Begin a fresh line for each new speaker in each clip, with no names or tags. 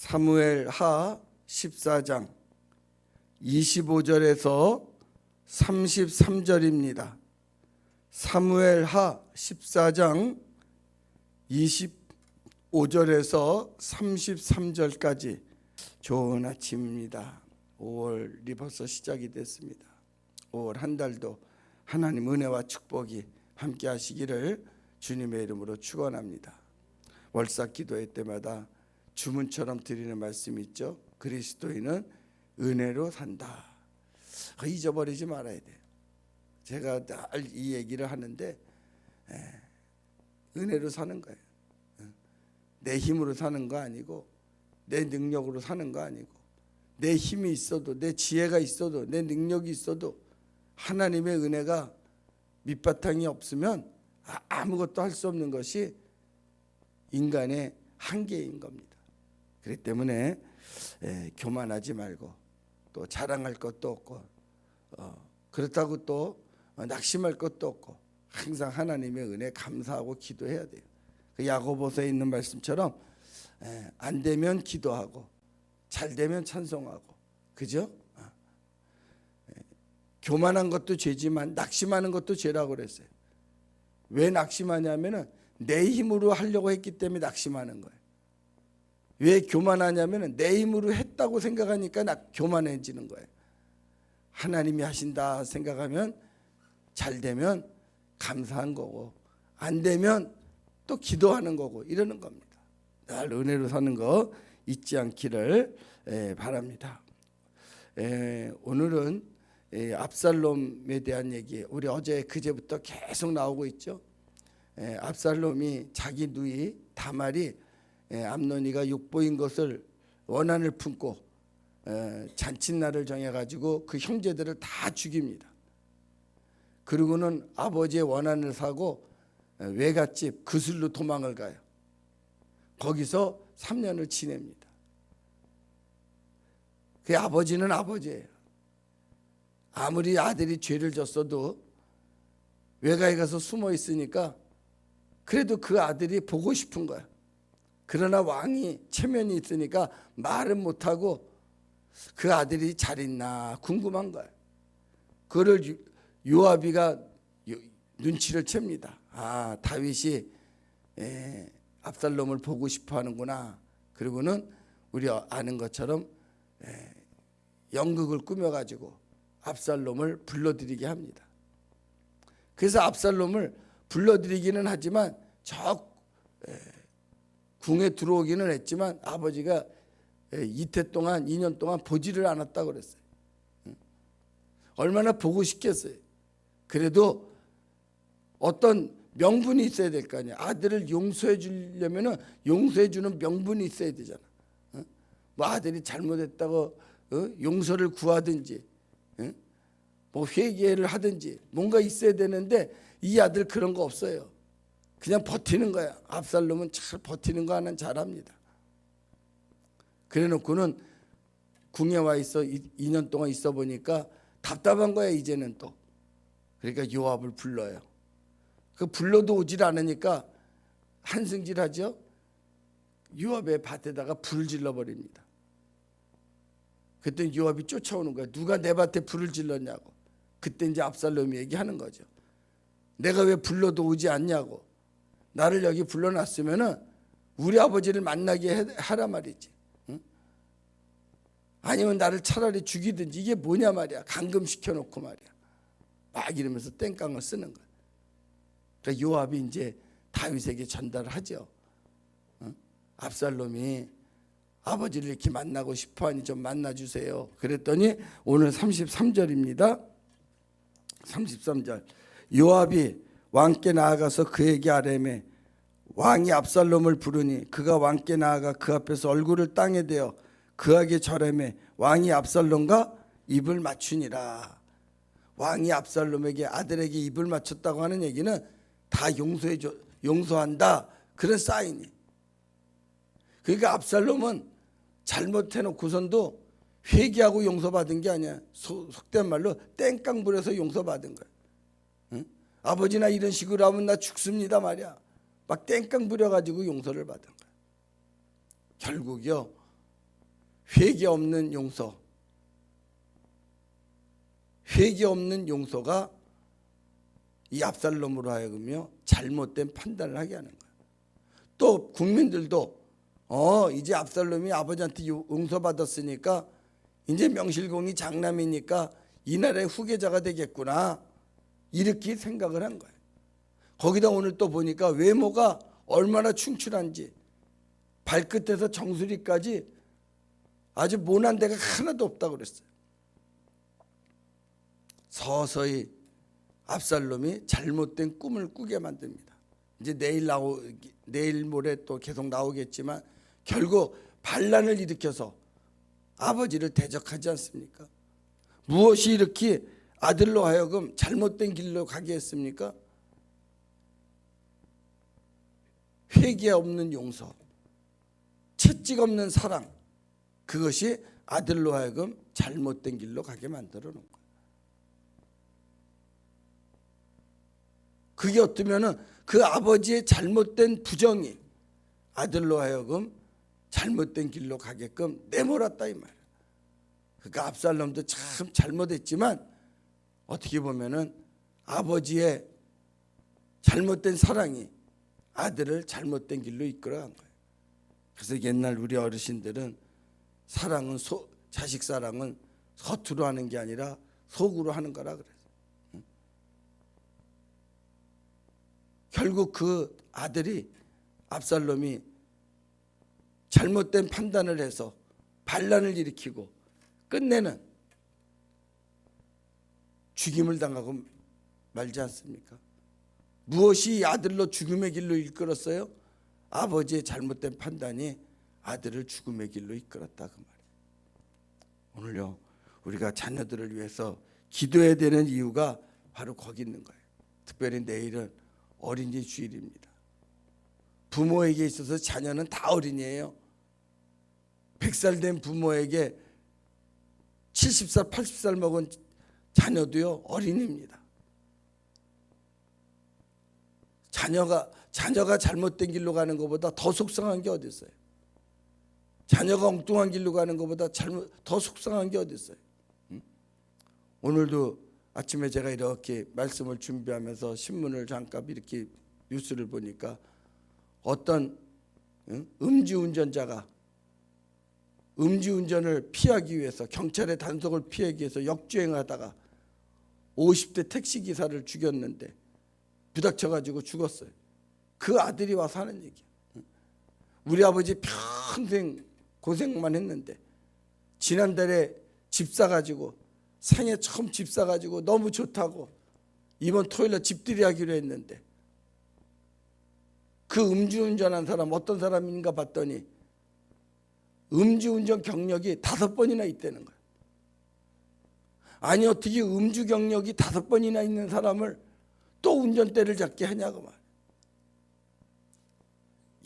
사무엘 하 14장 25절에서 33절입니다. 사무엘 하 14장 25절에서 33절까지 좋은 아침입니다. 5월이 벌써 시작이 됐습니다. 5월 한 달도 하나님 은혜와 축복이 함께 하시기를 주님의 이름으로 축원합니다. 월사 기도회 때마다 주문처럼 드리는 말씀이 있죠. 그리스도인은 은혜로 산다. 그 잊어버리지 말아야 돼요. 제가 늘 이 얘기를 하는데 에, 은혜로 사는 거예요. 내 힘으로 사는 거 아니고 내 능력으로 사는 거 아니고 내 힘이 있어도 내 지혜가 있어도 내 능력이 있어도 하나님의 은혜가 밑바탕이 없으면 아- 아무것도 할 수 없는 것이 인간의 한계인 겁니다. 그렇기 때문에 에, 교만하지 말고 또 자랑할 것도 없고 어, 그렇다고 또 어, 낙심할 것도 없고 항상 하나님의 은혜 감사하고 기도해야 돼요. 그 야고보서에 있는 말씀처럼 에, 안 되면 기도하고 잘 되면 찬송하고 그죠? 어. 에, 교만한 것도 죄지만 낙심하는 것도 죄라고 그랬어요. 왜 낙심하냐면은 내 힘으로 하려고 했기 때문에 낙심하는 거예요. 왜 교만하냐면은 내 힘으로 했다고 생각하니까 나 교만해지는 거예요. 하나님이 하신다 생각하면 잘 되면 감사한 거고 안 되면 또 기도하는 거고 이러는 겁니다. 늘 은혜로 사는 거 잊지 않기를 에, 바랍니다. 에, 오늘은 에, 압살롬에 대한 얘기 우리 어제 그제부터 계속 나오고 있죠. 에, 압살롬이 자기 누이 다말이 에, 암논이가 육보인 것을 원한을 품고 에, 잔칫날을 정해가지고 그 형제들을 다 죽입니다. 그리고는 아버지의 원한을 사고 에, 외갓집 그슬로 도망을 가요. 거기서 3년을 지냅니다. 그 아버지는 아버지예요. 아무리 아들이 죄를 졌어도 외가에 가서 숨어 있으니까 그래도 그 아들이 보고 싶은 거야. 그러나 왕이 체면이 있으니까 말은 못하고 그 아들이 잘 있나 궁금한 거야. 그를 유- 요압이가 요- 눈치를 챕니다. 아 다윗이 에, 압살롬을 보고 싶어 하는구나. 그리고는 우리 아는 것처럼 에, 연극을 꾸며가지고 압살롬을 불러들이게 합니다. 그래서 압살롬을 불러들이기는 하지만 저 에, 궁에 들어오기는 했지만 아버지가 에, 이태 동안 2년 동안 보지를 않았다 고 그랬어요. 응? 얼마나 보고 싶겠어요. 그래도 어떤 명분이 있어야 될 거 아니야. 아들을 용서해 주려면은 용서해 주는 명분이 있어야 되잖아. 응? 뭐 아들이 잘못했다고 어? 용서를 구하든지 응? 뭐 회개를 하든지 뭔가 있어야 되는데 이 아들 그런 거 없어요. 그냥 버티는 거야. 압살롬은 잘 버티는 거 하나는 잘합니다. 그래 놓고는 궁에 와 있어 2년 동안 있어 보니까 답답한 거야 이제는 또. 그러니까 요압을 불러요. 그 불러도 오질 않으니까 한승질하죠. 요압의 밭에다가 불을 질러 버립니다. 그때 요압이 쫓아오는 거야. 누가 내 밭에 불을 질렀냐고. 그때 이제 압살롬이 얘기하는 거죠. 내가 왜 불러도 오지 않냐고. 나를 여기 불러놨으면은 우리 아버지를 만나게 해- 하라 말이지. 응? 아니면 나를 차라리 죽이든지 이게 뭐냐 말이야. 감금시켜 놓고 말이야. 막 이러면서 땡깡을 쓰는 거야. 그러니까 요압이 이제 다윗에게 전달을 하죠. 응? 압살롬이 아버지를 이렇게 만나고 싶어 하니 좀 만나 주세요. 그랬더니 오늘 33절입니다. 33절. 요압이 왕께 나아가서 그에게 아뢰매 왕이 압살롬을 부르니 그가 왕께 나아가 그 앞에서 얼굴을 땅에 대어 그에게 절하매 왕이 압살롬과 입을 맞추니라. 왕이 압살롬에게 아들에게 입을 맞췄다고 하는 얘기는 다 용서해 줘 용서한다 그런 사인이. 그러니까 압살롬은 잘못해 놓고선도 회개하고 용서받은 게 아니야. 소- 속된 말로 땡깡 부려서 용서받은 거야. 응? 아버지나 이런 식으로 하면 나 죽습니다 말이야. 막 땡깡 부려가지고 용서를 받은 거야. 결국요 회개 없는 용서, 회개 없는 용서가 이 압살롬으로 하여금요 잘못된 판단을 하게 하는 거예요. 또 국민들도 어 이제 압살롬이 아버지한테 요- 용서받았으니까 이제 명실공히 장남이니까 이 나라의 후계자가 되겠구나 이렇게 생각을 한 거예요. 거기다 오늘 또 보니까 외모가 얼마나 충출한지 발끝에서 정수리까지 아주 모난 데가 하나도 없다고 그랬어요. 서서히 압살롬이 잘못된 꿈을 꾸게 만듭니다. 이제 내일 나오 내일 모레 또 계속 나오겠지만 결국 반란을 일으켜서 아버지를 대적하지 않습니까? 무엇이 이렇게 아들로 하여금 잘못된 길로 가게 했습니까? 회개 없는 용서, 채찍 없는 사랑, 그것이 아들로 하여금 잘못된 길로 가게 만들어 놓은 거예요. 그게 어떠면은 그 아버지의 잘못된 부정이 아들로 하여금 잘못된 길로 가게끔 내몰았다 이 말이야. 그러니까 압살롬도 참 잘못했지만 어떻게 보면은 아버지의 잘못된 사랑이 아들을 잘못된 길로 이끌어간 거예요. 그래서 옛날 우리 어르신들은 사랑은 소, 자식 사랑은 겉으로 하는 게 아니라 속으로 하는 거라 그래요. 응? 결국 그 아들이 압살롬이 잘못된 판단을 해서 반란을 일으키고 끝내는 죽임을 당하고 말지 않습니까? 무엇이 이 아들로 죽음의 길로 이끌었어요? 아버지의 잘못된 판단이 아들을 죽음의 길로 이끌었다 그 말이에요. 오늘요 우리가 자녀들을 위해서 기도해야 되는 이유가 바로 거기 있는 거예요. 특별히 내일은 어린이 주일입니다. 부모에게 있어서 자녀는 다 어린이에요. 100살 된 부모에게 70살, 80살 먹은 자녀도요 어린이입니다. 자녀가 자녀가 잘못된 길로 가는 것보다 더 속상한 게 어디 있어요? 자녀가 엉뚱한 길로 가는 것보다 잘못 더 속상한 게 어디 있어요? 응? 오늘도 아침에 제가 이렇게 말씀을 준비하면서 신문을 잠깐 이렇게 뉴스를 보니까 어떤 응? 음주운전자가 음주운전을 피하기 위해서 경찰의 단속을 피하기 위해서 역주행하다가 50대 택시 기사를 죽였는데 부닥쳐 가지고 죽었어요. 그 아들이 와서 하는 얘기야. 우리 아버지 평생 고생만 했는데 지난달에 집 사가지고 생애 처음 집 사가지고 너무 좋다고 이번 토요일에 집들이 하기로 했는데 그 음주운전한 사람 어떤 사람인가 봤더니 음주운전 경력이 다섯 번이나 있다는 거야. 아니 어떻게 음주 경력이 다섯 번이나 있는 사람을 또 운전대를 잡게 하냐고 말.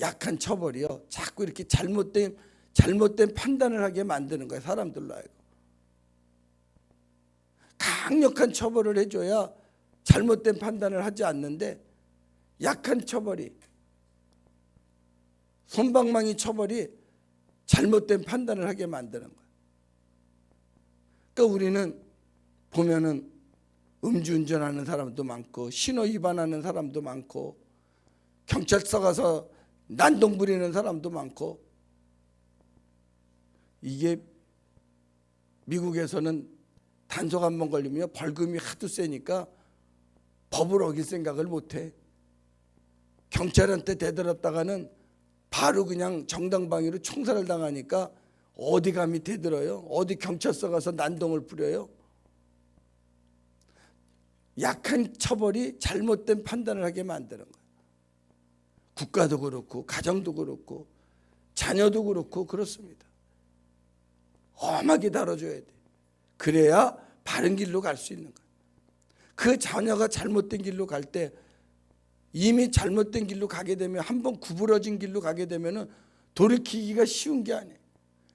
약한 처벌이요. 자꾸 이렇게 잘못된 잘못된 판단을 하게 만드는 거야 사람들로 하여금. 강력한 처벌을 해줘야 잘못된 판단을 하지 않는데 약한 처벌이 손방망이 처벌이 잘못된 판단을 하게 만드는 거야. 그러니까 우리는 보면은 음주운전하는 사람도 많고 신호 위반하는 사람도 많고 경찰서 가서 난동 부리는 사람도 많고. 이게 미국에서는 단속 한 번 걸리면 벌금이 하도 세니까 법을 어길 생각을 못해. 경찰한테 대들었다가는 바로 그냥 정당방위로 총살을 당하니까 어디 감히 대들어요? 어디 경찰서 가서 난동을 부려요 약한 처벌이 잘못된 판단을 하게 만드는 거예요. 국가도 그렇고 가정도 그렇고 자녀도 그렇고 그렇습니다. 엄하게 다뤄줘야 돼. 그래야 바른 길로 갈 수 있는 거예요. 그 자녀가 잘못된 길로 갈 때 이미 잘못된 길로 가게 되면 한 번 구부러진 길로 가게 되면은 돌이키기가 쉬운 게 아니에요.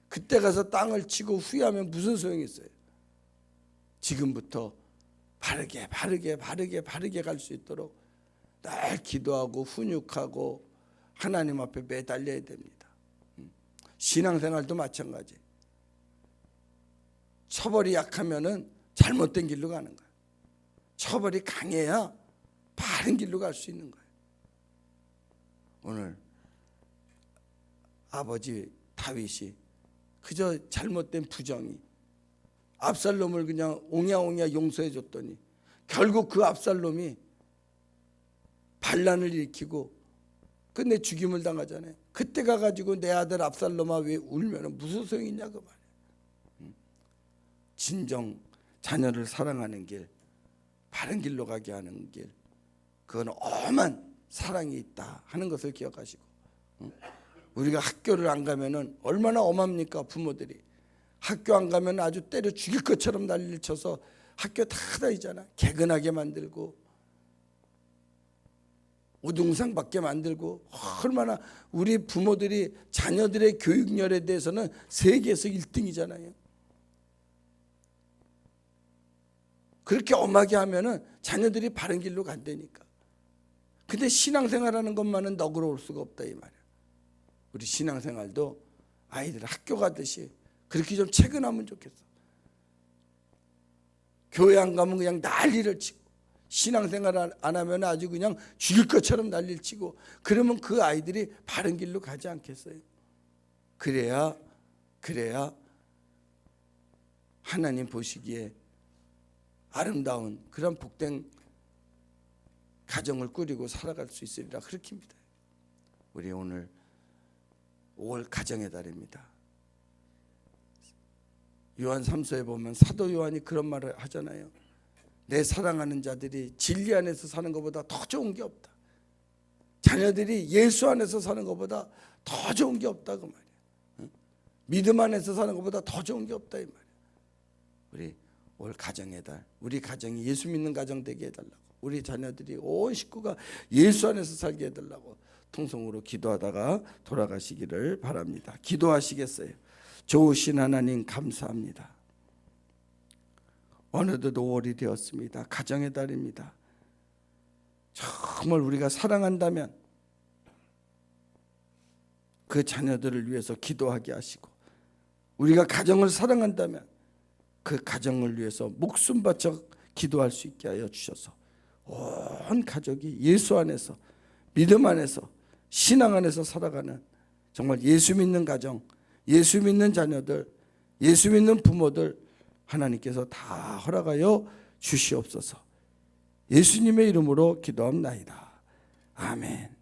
그때 가서 땅을 치고 후회하면 무슨 소용이 있어요? 지금부터 바르게 바르게 바르게 바르게 갈 수 있도록 늘 기도하고 훈육하고 하나님 앞에 매달려야 됩니다. 음. 신앙생활도 마찬가지. 처벌이 약하면은 잘못된 길로 가는 거예요. 처벌이 강해야 바른 길로 갈 수 있는 거예요. 오늘 아버지 다윗이 그저 잘못된 부정이 압살롬을 그냥 옹야옹야 용서해 줬더니 결국 그 압살롬이 반란을 일으키고 끝내 죽임을 당하잖아요. 그때 가가지고 내 아들 압살롬아 왜 울면 무슨 소용이 있냐 그 말이야. 음. 진정 자녀를 사랑하는 길, 바른 길로 가게 하는 길, 그건 엄한 사랑이 있다 하는 것을 기억하시고 음. 우리가 학교를 안 가면은 얼마나 엄합니까 부모들이 학교 안 가면 아주 때려 죽일 것처럼 난리를 쳐서 학교 다 다니잖아 개근하게 만들고 우등상 받게 만들고 얼마나 우리 부모들이 자녀들의 교육열에 대해서는 세계에서 1등이잖아요. 그렇게 엄하게 하면은 자녀들이 바른 길로 간다니까. 근데 신앙생활하는 것만은 너그러울 수가 없다 이 말이야. 우리 신앙생활도 아이들 학교 가듯이 그렇게 좀 체근하면 좋겠어. 교회 안 가면 그냥 난리를 치고 신앙생활 안- 안 하면 아주 그냥 죽일 것처럼 난리를 치고 그러면 그 아이들이 바른 길로 가지 않겠어요? 그래야 그래야 하나님 보시기에 아름다운 그런 복된 가정을 꾸리고 살아갈 수 있으리라 그렇게 믿어요. 우리 오늘 5월 가정의 달입니다. 요한 3서에 보면 사도 요한이 그런 말을 하잖아요. 내 사랑하는 자들이 진리 안에서 사는 것보다 더 좋은 게 없다. 자녀들이 예수 안에서 사는 것보다 더 좋은 게 없다 그 말이야. 응? 믿음 안에서 사는 것보다 더 좋은 게 없다 이 말이야. 우리 올 가정의 달, 우리 가정이 예수 믿는 가정 되게 해달라고, 우리 자녀들이 온 식구가 예수 안에서 살게 해달라고 통성으로 기도하다가 돌아가시기를 바랍니다. 기도하시겠어요? 좋으신 하나님 감사합니다. 어느덧 5월이 되었습니다. 가정의 달입니다. 정말 우리가 사랑한다면 그 자녀들을 위해서 기도하게 하시고 우리가 가정을 사랑한다면 그 가정을 위해서 목숨 바쳐 기도할 수 있게 하여 주셔서 온 가족이 예수 안에서 믿음 안에서 신앙 안에서 살아가는 정말 예수 믿는 가정, 예수 믿는 자녀들, 예수 믿는 부모들 하나님께서 다 허락하여 주시옵소서. 예수님의 이름으로 기도합나이다. 아멘.